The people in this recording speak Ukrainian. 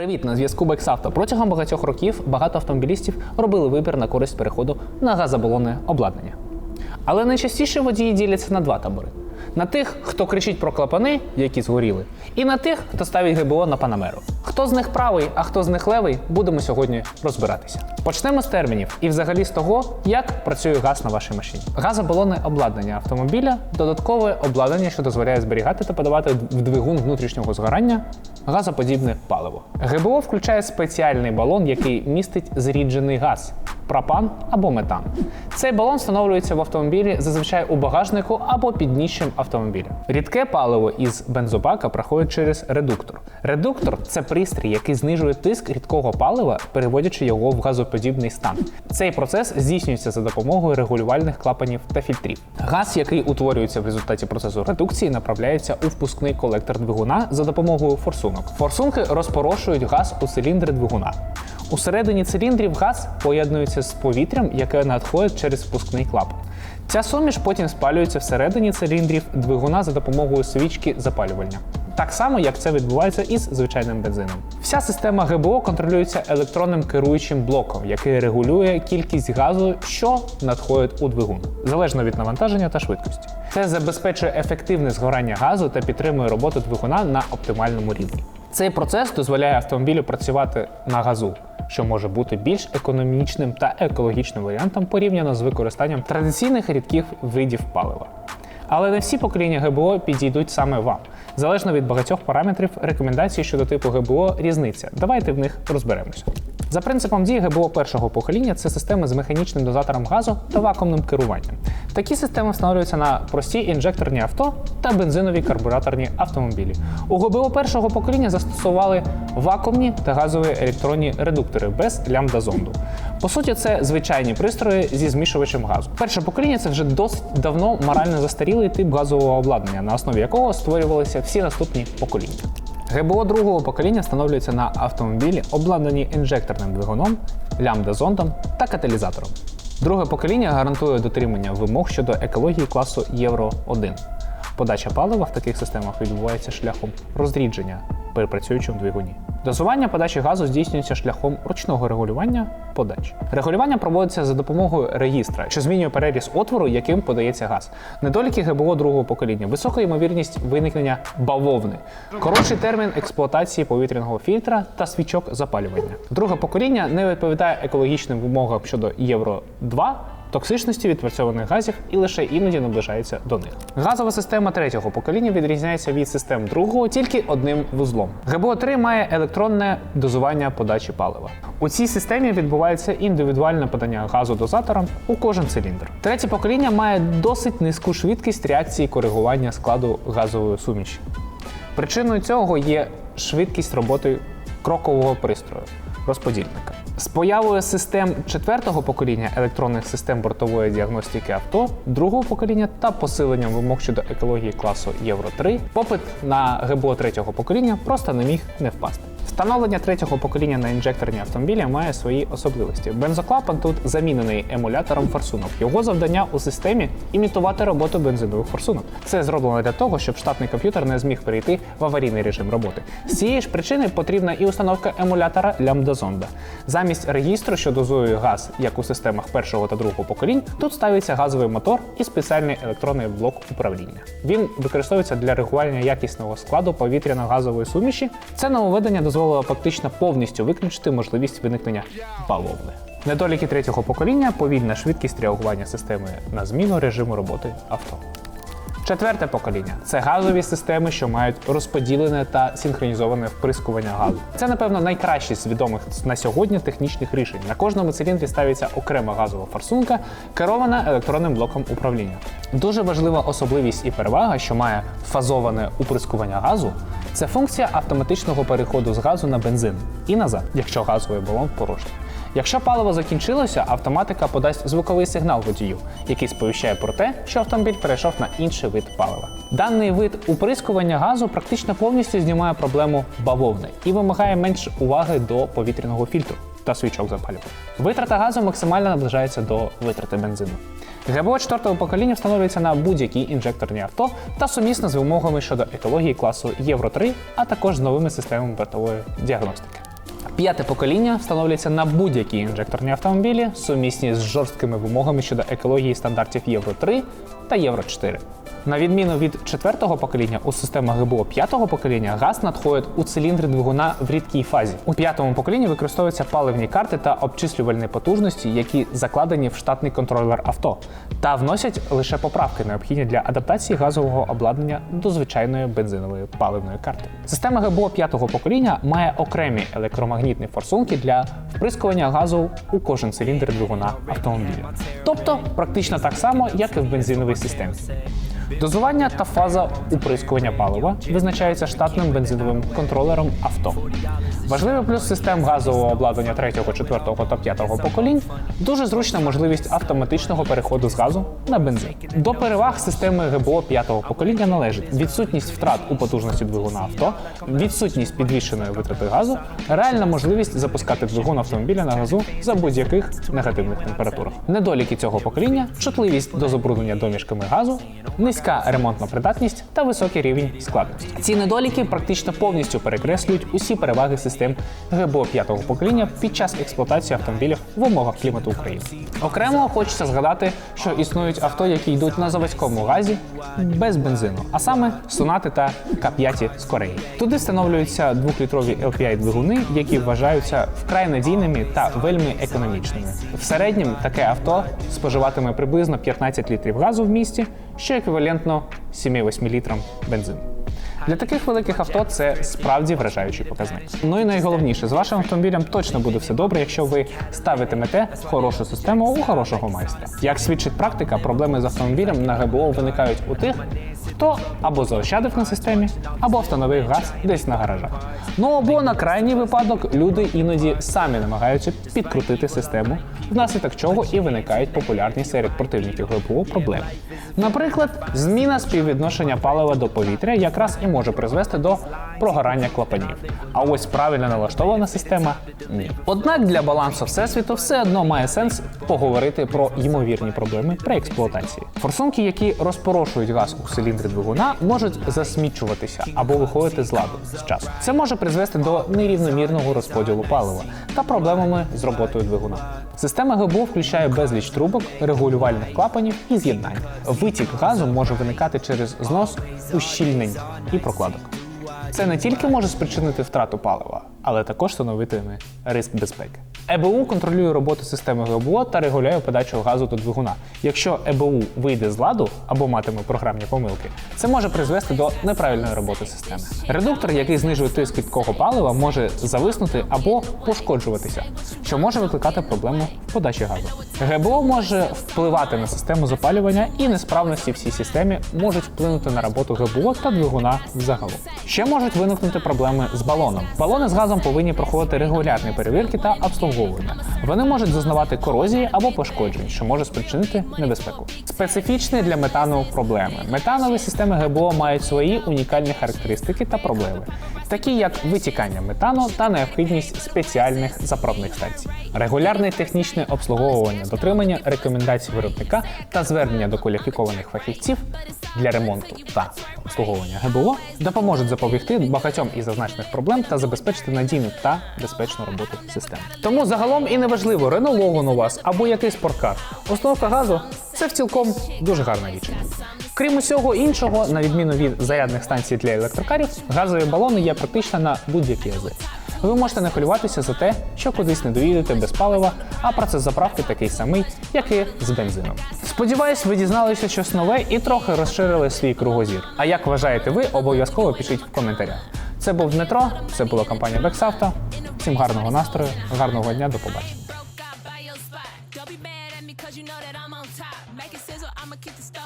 Привіт, на зв'язку Бексавто. Протягом багатьох років багато автомобілістів робили вибір на користь переходу на газобалонне обладнання. Але найчастіше водії діляться на два табори: на тих, хто кричить про клапани, які згоріли, і на тих, хто ставить ГБО на Панамеру. Хто з них правий, а хто з них левий, будемо сьогодні розбиратися. Почнемо з термінів і взагалі з того, як працює газ на вашій машині. Газобалонне обладнання автомобіля додаткове обладнання, що дозволяє зберігати та подавати в двигун внутрішнього згорання газоподібне паливо. ГБО включає спеціальний балон, який містить зріджений газ. Пропан або метан. Цей балон встановлюється в автомобілі зазвичай у багажнику або під дніщем автомобіля. Рідке паливо із бензобака проходить через редуктор. Редуктор це пристрій, який знижує тиск рідкого палива, переводячи його в газоподібний стан. Цей процес здійснюється за допомогою регулювальних клапанів та фільтрів. Газ, який утворюється в результаті процесу редукції, направляється у впускний колектор двигуна за допомогою форсунок. Форсунки розпорошують газ у циліндри двигуна. Усередині циліндрів газ поєднується з повітрям, яке надходить через впускний клапан. Ця суміш потім спалюється всередині циліндрів двигуна за допомогою свічки запалювання. Так само, як це відбувається із звичайним бензином. Вся система ГБО контролюється електронним керуючим блоком, який регулює кількість газу, що надходить у двигун, залежно від навантаження та швидкості. Це забезпечує ефективне згорання газу та підтримує роботу двигуна на оптимальному рівні. Цей процес дозволяє автомобілю працювати на газу, що може бути більш економічним та екологічним варіантом порівняно з використанням традиційних рідких видів палива. Але не всі покоління ГБО підійдуть саме вам. Залежно від багатьох параметрів, рекомендацій щодо типу ГБО різниця. Давайте в них розберемося. За принципом дії ГБО першого покоління це системи з механічним дозатором газу та вакуумним керуванням. Такі системи встановлюються на прості інжекторні авто та бензинові карбураторні автомобілі. У ГБО першого покоління застосували вакуумні та газові електронні редуктори без лямбда-зонду. По суті, це звичайні пристрої зі змішувачем газу. Перше покоління це вже досить давно морально застарілий тип газового обладнання, на основі якого створювалися всі наступні покоління. ГБО другого покоління встановлюється на автомобілі, обладнані інжекторним двигуном, лямбда-зондом та каталізатором. Друге покоління гарантує дотримання вимог щодо екології класу Євро 1. Подача палива в таких системах відбувається шляхом розрідження при працюючому двигуні. Дозування подачі газу здійснюється шляхом ручного регулювання подач. Регулювання проводиться за допомогою регістра, що змінює переріз отвору, яким подається газ. Недоліки ГБО другого покоління, висока ймовірність виникнення бавовни, коротший термін експлуатації повітряного фільтра та свічок запалювання. Друге покоління не відповідає екологічним вимогам щодо Євро 2 токсичності відпрацьованих газів і лише іноді наближається до них. Газова система третього покоління відрізняється від систем другого тільки одним вузлом. ГБО 3 має електронне дозування подачі палива. У цій системі відбувається індивідуальне подання газу дозатором у кожен циліндр. Третє покоління має досить низьку швидкість реакції коригування складу газової суміші. Причиною цього є швидкість роботи крокового пристрою розподільника. З появою систем четвертого покоління електронних систем бортової діагностики авто, другого покоління та посиленням вимог щодо екології класу Євро 3, попит на ГБО третього покоління просто не міг не впасти. Встановлення третього покоління на інжекторні автомобілі має свої особливості. Бензоклапан тут замінений емулятором форсунок. Його завдання у системі імітувати роботу бензинових форсунок. Це зроблено для того, щоб штатний комп'ютер не зміг перейти в аварійний режим роботи. З цієї ж причини потрібна і установка емулятора лямбда-зонда. Замість регістру, що дозує газ, як у системах першого та другого поколінь, тут ставиться газовий мотор і спеціальний електронний блок управління. Він використовується для регулювання якісного складу повітряно-газової суміші. Це нововведення дозволило фактично повністю виключити можливість виникнення бавовни. Недоліки третього покоління повільна швидкість реагування системи на зміну режиму роботи авто. Четверте покоління це газові системи, що мають розподілене та синхронізоване вприскування газу. Це, напевно, найкраще з відомих на сьогодні технічних рішень. На кожному циліндрі ставиться окрема газова форсунка, керована електронним блоком управління. Дуже важлива особливість і перевага, що має фазоване уприскування газу, це функція автоматичного переходу з газу на бензин і назад, якщо газовий балон порожній. Якщо паливо закінчилося, автоматика подасть звуковий сигнал водію, який сповіщає про те, що автомобіль перейшов на інший вид палива. Даний вид уприскування газу практично повністю знімає проблему бавовни і вимагає менш уваги до повітряного фільтру та свічок запалювання. Витрата газу максимально наближається до витрати бензину. ГБО четвертого покоління встановлюється на будь-які інжекторні авто та сумісно з вимогами щодо екології класу Євро 3, а також з новими системами бортової діагностики. П'яте покоління встановлюється на будь-які інжекторні автомобілі, сумісні з жорсткими вимогами щодо екології стандартів Євро 3 та Євро 4. На відміну від четвертого покоління, у системах ГБО п'ятого покоління газ надходить у циліндри двигуна в рідкій фазі. У п'ятому поколінні використовуються паливні карти та обчислювальні потужності, які закладені в штатний контролер авто, та вносять лише поправки, необхідні для адаптації газового обладнання до звичайної бензинової паливної карти. Система ГБО п'ятого покоління має окремі електромагнітні форсунки для вприскування газу у кожен циліндр двигуна автомобіля. Тобто практично так само, як і в бензиновій системі. Дозування та фаза уприскування палива визначаються штатним бензиновим контролером авто. Важливий плюс систем газового обладнання 3, 4 та 5 поколінь дуже зручна можливість автоматичного переходу з газу на бензин. До переваг системи ГБО 5 покоління належить відсутність втрат у потужності двигуна авто, відсутність підвищеної витрати газу, реальна можливість запускати двигун автомобіля на газу за будь-яких негативних температурах. Недоліки цього покоління чутливість до забруднення домішками газу, низька ремонтна придатність та високий рівень складності. Ці недоліки практично повністю перекреслюють усі переваги систем ГБО 5 покоління під час експлуатації автомобілів в умовах клімату України. Окремо хочеться згадати, що існують авто, які йдуть на заводському газі без бензину, а саме Сонати та К5 з Кореї. Туди встановлюються двохлітрові LPI двигуни, які вважаються вкрай надійними та вельми економічними. В середньому таке авто споживатиме приблизно 15 літрів газу в місті, що еквівалентно 7-8 літрам бензину. Для таких великих авто це справді вражаючий показник. Ну і найголовніше, з вашим автомобілем точно буде все добре, якщо ви ставитимете хорошу систему у хорошого майстра. Як свідчить практика, проблеми з автомобілем на ГБО виникають у тих, хто або заощадив на системі, або встановив газ десь на гаражах. Ну або на крайній випадок люди іноді самі намагаються підкрутити систему, внаслідок чого і виникають популярні серед противників ГПУ проблеми. Наприклад, зміна співвідношення палива до повітря якраз і може призвести до прогорання клапанів. А ось правильно налаштована система ні. Однак для балансу всесвіту все одно має сенс поговорити про ймовірні проблеми при експлуатації. Форсунки, які розпорошують газ у циліндрі двигуна, можуть засмічуватися або виходити з ладу з часу. Це може призвести до нерівномірного розподілу палива та проблемами з роботою двигуна. Система ГБО включає безліч трубок, регулювальних клапанів і з'єднань. Витік газу може виникати через знос ущільнень і прокладок. Це не тільки може спричинити втрату палива, але також становитиме ризик безпеки. ЕБУ контролює роботу системи ГБО та регулює подачу газу до двигуна. Якщо ЕБУ вийде з ладу або матиме програмні помилки, це може призвести до неправильної роботи системи. Редуктор, який знижує тиск рідкого палива, може зависнути або пошкоджуватися, що може викликати проблему в подачі газу. ГБО може впливати на систему запалювання і несправності в цій системі можуть вплинути на роботу ГБО та двигуна взагалом. Ще можуть виникнути проблеми з балоном. Балони з газом повинні проходити регулярні перевірки та обслуговування. 好 Вони можуть зазнавати корозії або пошкоджень, що може спричинити небезпеку. Специфічні для метану проблеми. Метанові системи ГБО мають свої унікальні характеристики та проблеми, такі як витікання метану та необхідність спеціальних заправних станцій. Регулярне технічне обслуговування, дотримання рекомендацій виробника та звернення до кваліфікованих фахівців для ремонту та обслуговування ГБО допоможуть запобігти багатьом із зазначених проблем та забезпечити надійну та безпечну роботу системи. Тому загалом і неважливо, Logan у вас або який спорткар. Установка газу це в цілком дуже гарна річ. Крім усього іншого, на відміну від зарядних станцій для електрокарів, газові балони є практично на будь-якій АЗ. Ви можете не хвилюватися за те, що кудись не доїдете без палива, а процес заправки такий самий, як і з бензином. Сподіваюсь, ви дізналися щось нове і трохи розширили свій кругозір. А як вважаєте ви, обов'язково пишіть в коментарях. Це був Дмитро, це була компанія Бексавто. Всім гарного настрою, гарного дня, до побачення. Don't be mad at me cause you know that I'm on top. Make it sizzle, I'ma keep the stove